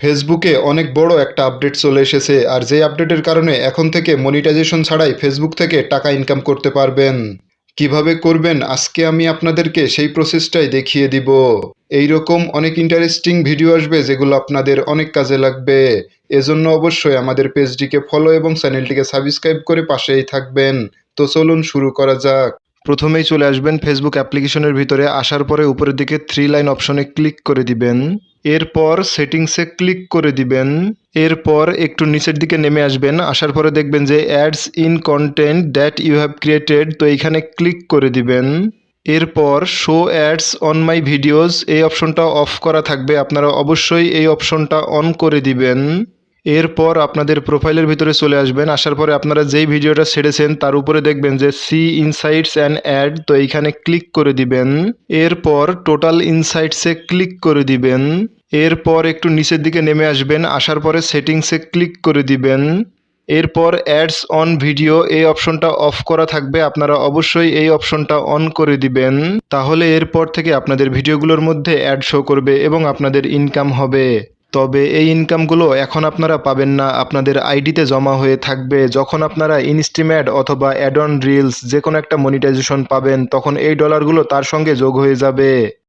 ফেসবুকে অনেক বড় একটা আপডেট চলে এসেছে, আর যেই আপডেটের কারণে এখন থেকে মনিটাইজেশন ছাড়াই ফেসবুক থেকে টাকা ইনকাম করতে পারবেন। কীভাবে করবেন? আজকে আমি আপনাদেরকে সেই প্রসেসটাই দেখিয়ে দিব। এই রকম অনেক ইন্টারেস্টিং ভিডিও আসবে যেগুলো আপনাদের অনেক কাজে লাগবে। এজন্য অবশ্যই আমাদের পেজটিকে ফলো এবং চ্যানেলটিকে সাবস্ক্রাইব করে পাশেই থাকবেন। তো চলুন শুরু করা যাক। প্রথমেই চলে আসবেন ফেসবুক অ্যাপ্লিকেশনের ভিতরে, আসার পরে উপরের দিকে থ্রি লাইন অপশনে ক্লিক করে দিবেন। এরপর সেটিংসে ক্লিক করে দিবেন। এরপর একটু নিচের দিকে নেমে আসবেন। আসার পরে দেখবেন যে ads in content that you have created, তো এইখানে ক্লিক করে দিবেন। এরপর show ads on my videos, এই অপশনটা অফ করা থাকবে। আপনারা অবশ্যই এই অপশনটা অন করে দিবেন। এরপর আপনাদের প্রোফাইলের ভিতরে চলে আসবেন। আসার পরে আপনারা যেই ভিডিওটা ছেড়েছেন, তার উপরে দেখবেন যে সি ইনসাইটস অ্যান্ড অ্যাড তো এইখানে ক্লিক করে দিবেন। এরপর টোটাল ইনসাইটসে ক্লিক করে দিবেন। এরপর একটু নিচের দিকে নেমে আসবেন। আসার পরে সেটিংসে ক্লিক করে দিবেন। এরপর অ্যাডস অন ভিডিও এই অপশনটা অফ করা থাকবে। আপনারা অবশ্যই এই অপশনটা অন করে দিবেন। তাহলে এরপর থেকে আপনাদের ভিডিওগুলোর মধ্যে অ্যাড শো করবে এবং আপনাদের ইনকাম হবে। তবে এই ইনকামগুলো এখন আপনারা পাবেন না। আপনাদের আইডিতে জমা হয়ে থাকবে। যখন আপনারা ইনস্টিম্যাড অথবা অ্যাডন রিলস যে কোনো একটা মনিটাইজেশন পাবেন, তখন এই ডলারগুলো তার সঙ্গে যোগ হয়ে যাবে।